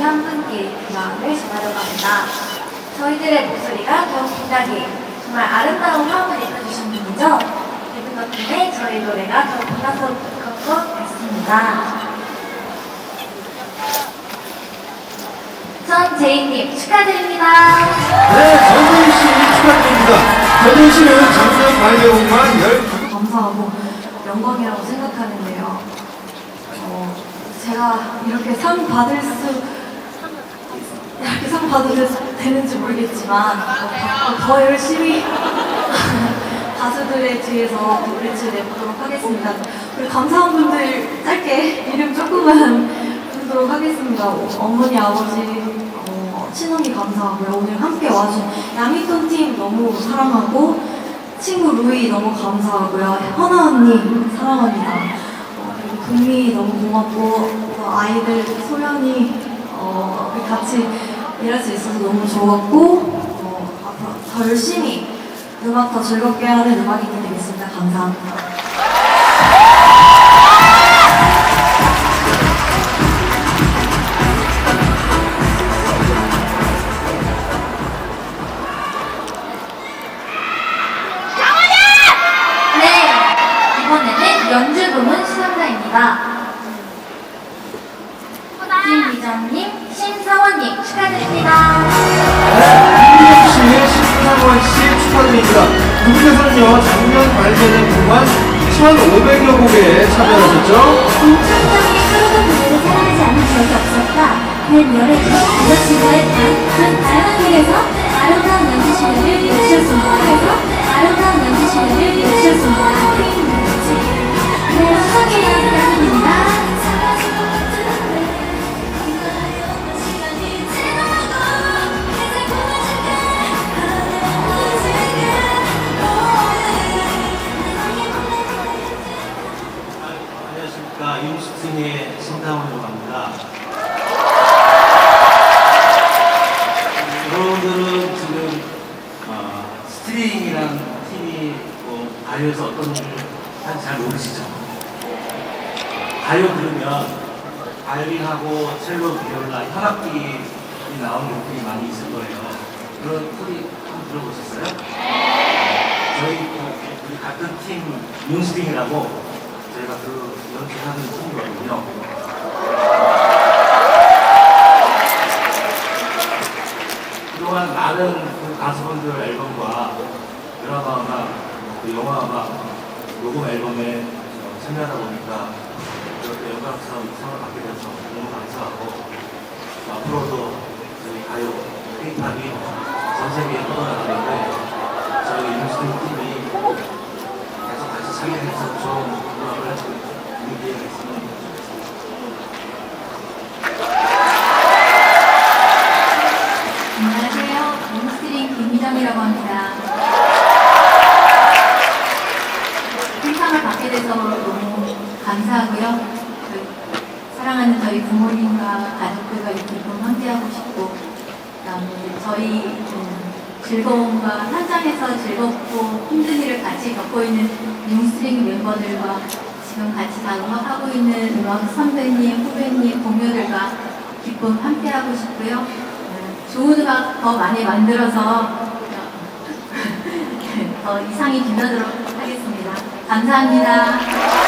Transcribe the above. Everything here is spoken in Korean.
중한 분께 마음을 전하려고 합니다. 저희들의 목소리가 더욱 빛나게 정말 아름다운 화음을 입혀주신 분이죠. 이분 덕분에 저희 노래가 더 빛나서 것 같습니다. 전재인님 축하드립니다. 네, 전재희 씨 축하드립니다. 전재희 씨는 작년 발매곡만 12 감사하고 영광이라고 생각하는데요. 어, 제가 이렇게 상 받을 수 상 받을 수 되는지 모르겠지만 어, 더 열심히 가수들의 뒤에서 노래를 내보도록 하겠습니다. 그리고 감사한 분들 짧게 이름 조금만 부르도록 하겠습니다. 어, 어머니, 아버지, 어, 친언니 감사하고요. 오늘 함께 와준 야미톤 팀 너무 사랑하고 친구 루이 너무 감사하고요. 현아 언니 사랑합니다. 어, 그리고 금미 너무 고맙고 또 아이들 소연이 어, 같이 일할 수 있어서 너무 좋았고 어, 앞으로 더 열심히 음악 더 즐겁게 하는 음악이 되겠습니다. 감사합니다. 네, 이번에는 연주 부문 수상자입니다. 김미정님, 신사원님 1,110 슈퍼드입니다. 누구께서는요, 작년 발매된 동안 1,500여 곡에 참여하셨죠? 내 노래도 이렇지만 60세의 성당으로 갑니다. 여러분들은 지금 어, 스트링이라는 팀이 뭐 가요에서 어떤 일을 하는지 잘 모르시죠? 가요 들으면 바이올린하고 첼로, 비올라, 현악기 나오는 곡들이 많이 있을 거예요. 그런 소리 한번 들어보셨어요? 네. 저희 우리 같은 팀 윤스팅이라고 저희가 그 연주하는 팀이거든요. 그동안 많은 그 가수분들 앨범과 드라마나 그 영화가 녹음 앨범에 어, 참여하다 보니까 이렇게 영광스러운 상을 받게 돼서 너무 감사하고 앞으로도 저희 가요 K-팝이 전 세계에 뻗어나가는데 저희 윤수등 팀이 계속 같이 참여해서 좋 안녕하세요. 몬스트링 김미정이라고 합니다. 상을 받게 돼서 너무 감사하고요. 그, 사랑하는 저희 부모님과 가족들과 이렇게 좀 함께하고 싶고, 저희 음, 즐거움과 현장에서 즐겁고 힘든 일을 같이 겪고 있는 몬스트링 멤버들과 지금 같이 다 음악하고 있는 음악 선배님, 후배님, 동료들과 기쁨 함께하고 싶고요. 네, 좋은 음악 더 많이 만들어서 더 이상이 빛나도록 하겠습니다. 감사합니다.